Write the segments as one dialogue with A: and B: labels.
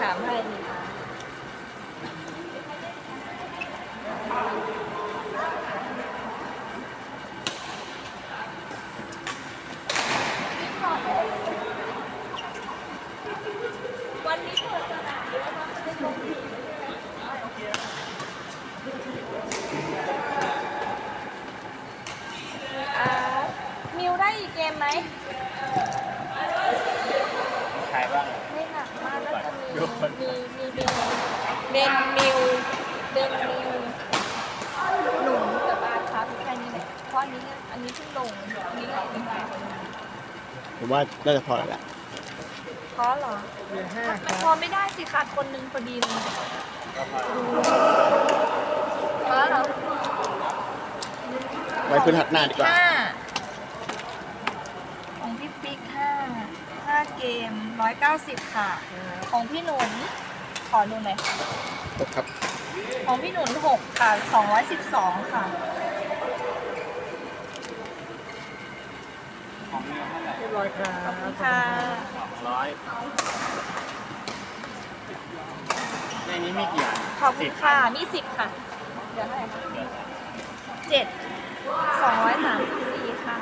A: ถามให้นี่ค่ะวันนี้เปิดสนามด้วยนะคะไม่ได้ลงทีมใช่ไหมอ่ามิวได้อีกเกมไหม
B: ใครบ้าง
A: ไม่หนักมากน่าจะมี
B: ดูคน
A: มีมีเบนเบนมิว เบนมิวหนุนกับอาครับแค่นี้แหละเพราะอันนี้อันนี้เพิ่งลงอันนี้ก็เป็นการ
C: ผมว่าน่าจะพอแล้วแหละ
A: เพราะเหรอมันพอไม่ได้สิขาดคนหนึงพอดีเลย
B: ก็พอ
A: เพราะเหรอ
C: ไว้พื้นหัดหน้าดีกว่า
A: ห้าของพี่ปิ๊กห้าห้าเกมร้อยเก้าสิบค่ะ ของพี่หนุนขอดูหน่อยค่ะ
C: ครับ
A: ของพี่หนุนหกค่ะสองร้อยสิบสองค่ะ
B: ของเงินเท่าไหร่
D: เรียบร้อยครับ
A: ขอบคุณค่ะ
B: สองร้อยในนี้มีกี่อัน
A: ขอบคุณค่ะมีสิบค่ะ เดี๋ยวเท่าไหร่คะเจ็ดสองร้อยสามสิบสี่ค่ะ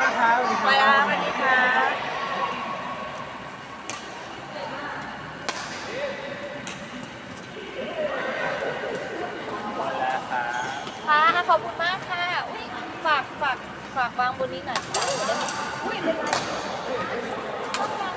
D: นะครับ
A: มาแล้วสวัสดีค่ะ
B: หมดแล้วครับ
A: ค่ะขอบคุณมากค่ะ อุ้ยฝากฝาก ฝากวางบนนี้หน่อยได้ไหมอุ้ยเป็นไรต้องวาง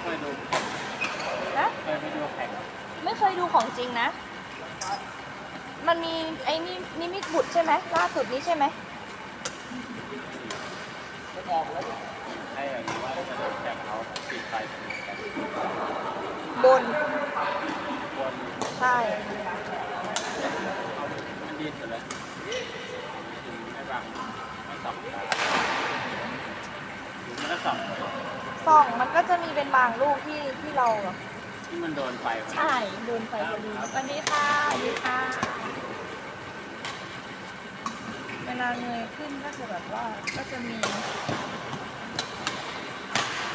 B: เคยดู
A: นะ
B: เคยไปดูแข่ง
A: ไม่เคย ดูของจริงนะ มันมีไอ้นี่นิมิตบุตรใช่ไหมล่าสุดนี้ใช่ไหม
B: ให้แบบนี้ว่าจะโดนแข่งเขาปิดไฟสนิทกัน
A: บน
B: บน
A: ใช่
B: มันดีสุดเลยไม่บังไม่ส่องตาหรือมันก็ส่อง
A: ส่องมันก็จะมีเป็นบางลูกที่ที่เราแบบ
B: ที่มันโดนไฟมัน
A: ใช่โดนไฟพอดีสวัสดีค่ะสวัสดีค่ะ เวลาเงยขึ้นก็จะแบบว่าก็จะมี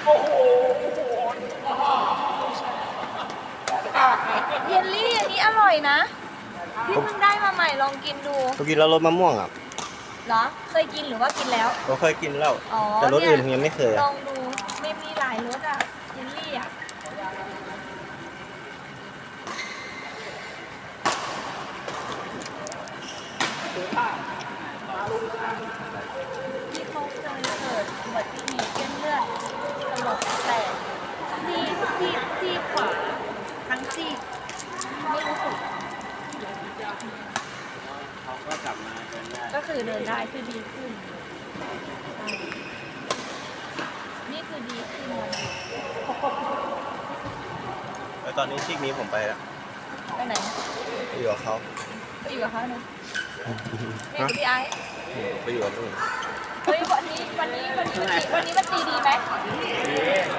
A: โอ้โหเยลลี่อันนี้อร่อยนะ พี่เพิ่งได้มาใหม่ลองกินดู
C: เมื่อกี้เรารสมะม่วงอะ
A: เหรอ เคยกินหรือว่ากินแล้ว
C: เราเคยกินแล้ว
A: อ๋อ
C: แต่รสอื่นผม
A: เนี่ย
C: ยังไม่เคย
A: ล
C: อะ
A: องดูไม่มีหลายรสอะเยลลี่อะ ที่เขาเคยเกิดอุบัติเหตุเส้นเลือดสมองแตกซีกซีกซีกขวาทั้งซีกไม่รู้สึก
B: เขาก็กลับมาเดินได้
A: ก็คือเดินได้คือดีขึ้นใช่นี่คือดีขึ้นแล้วนะ
C: แล้วตอนนี้ซีกนี้ผมไปแล้ว
A: ไปไหน
C: ไปอยู่กับเขา
A: ไปอยู่กับเขาเนอะ ไม่อยู่กับพี่ไอ้
C: ไปอยู่กับลุง
A: เฮ้ยวันนี้วันนี้วันนี้มันตีวันนี้มันตีดีไหม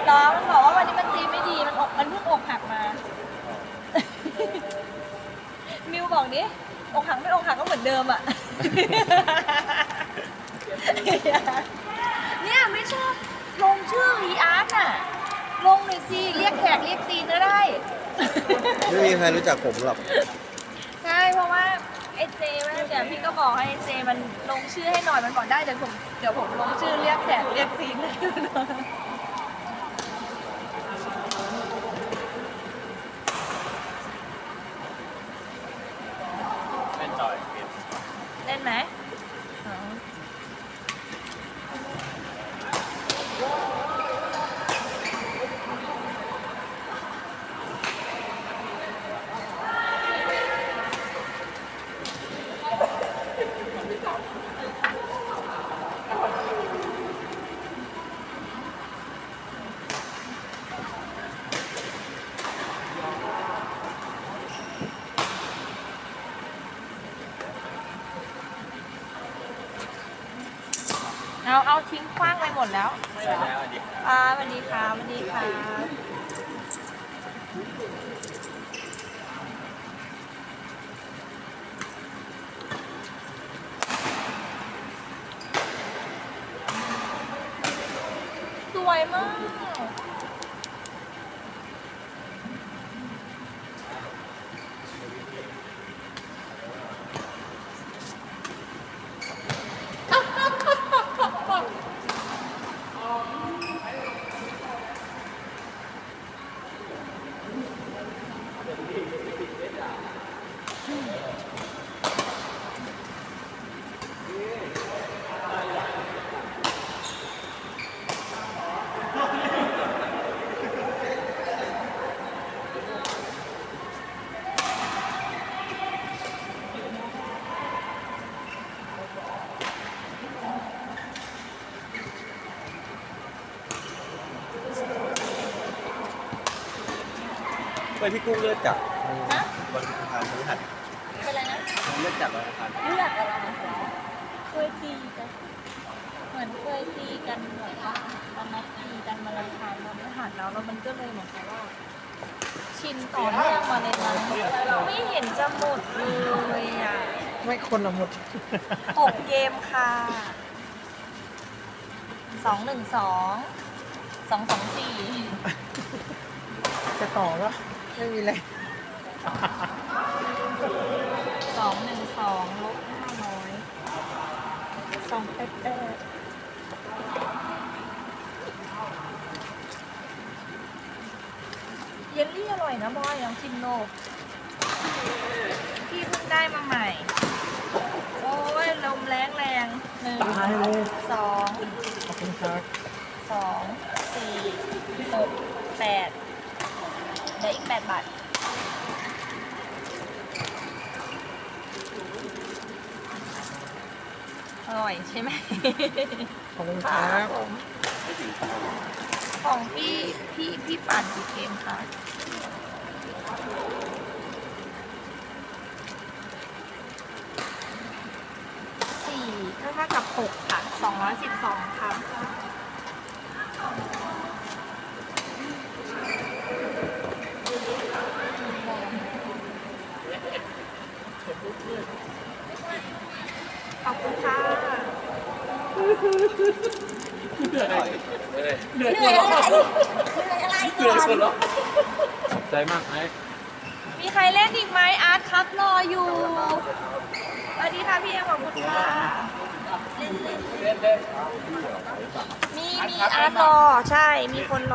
A: น้องมันบอกว่าวันนี้มันตีไม่ดีมันอกมันเพิ่งอกหักมา มิวบอกดิอกหักไม่อกหักก็เหมือนเดิมอะนี่ไม่ชอบลงชื่ออีอาร์ตน่ะ ลงหน่อยสิเรียกแขกเรียกตีนก็ได้
C: ไม่มีใครรู้จักผมหรอก
A: ใช่เพราะว่า ไอเจว่าเดี๋ยวพี่ก็บอกให้ไอเจมันลงชื่อให้หน่อยมันบอกได้เดี๋ยวผมเดี๋ยวผมลงชื่อเรียกแขกเรียกซีนให้
B: เป็นจอยเกม
A: เล่นไหมอ๋อ เอาเอาทิ้งขว้างไปหมดแล้ว
B: ใช่แล้วดิ
A: อ่าสวัสดีค่ะสวัสดีค่ะสวยมาก
C: ไปพี่กุ้งเลือดจัด
A: ฮะ
C: วันอังคารพฤหัส
A: เป็นอะไรนะ
C: เลือดจัดวันอังคาร
A: เลือดอะไรเคยตีกันเหมือนเคยตีกันเหมือนว่าตอนนัดตีกันมาลังคายมาไม่หันแล้วแล้วมันก็เลยเหมือนกับว่าชินต่อเนื่องมาเลยนะไม่เห็นจะหมดเลยอะ
D: ไม่คนละหมด
A: หกเกมค่ะสองหนึ่งสองสองสองสี่
D: จะต่อปะ ไม่มีอะไร
A: สองหนึ่งสองลบห้าร้อยสองแปดแปดเยลลี่อร่อยนะบอยลองชิมโลกพี่เพิ่งได้มาใหม่ โอ้ยลมแรงแรงหนึ่ง
D: ตายเลย
A: สอง
D: ขอบคุณครับ
A: สองสี่หกแปด เหลืออีกแปดบาทอร่อยใช่ไหม
D: ขอบคุณครับ
A: ผมของพี่พี่พี่ปั่นกี่เกมคะสี่ก็เท่ากับหกค่ะสองร้อยสิบสองค่ะ ขอบคุณค่ะเหนื่อยเหนื่อยอะไรเหนื่อยอะไรก่อยคน
B: ขอบใจมากไหม
A: มีใครเล่นอีกไหมอาร์ตครับรออยู่สวัสดีค่ะพี่เอ็มขอบคุณค่ะ
B: เล่นเล่น
A: มีมีอาร์ตรอใช่มีคนรอ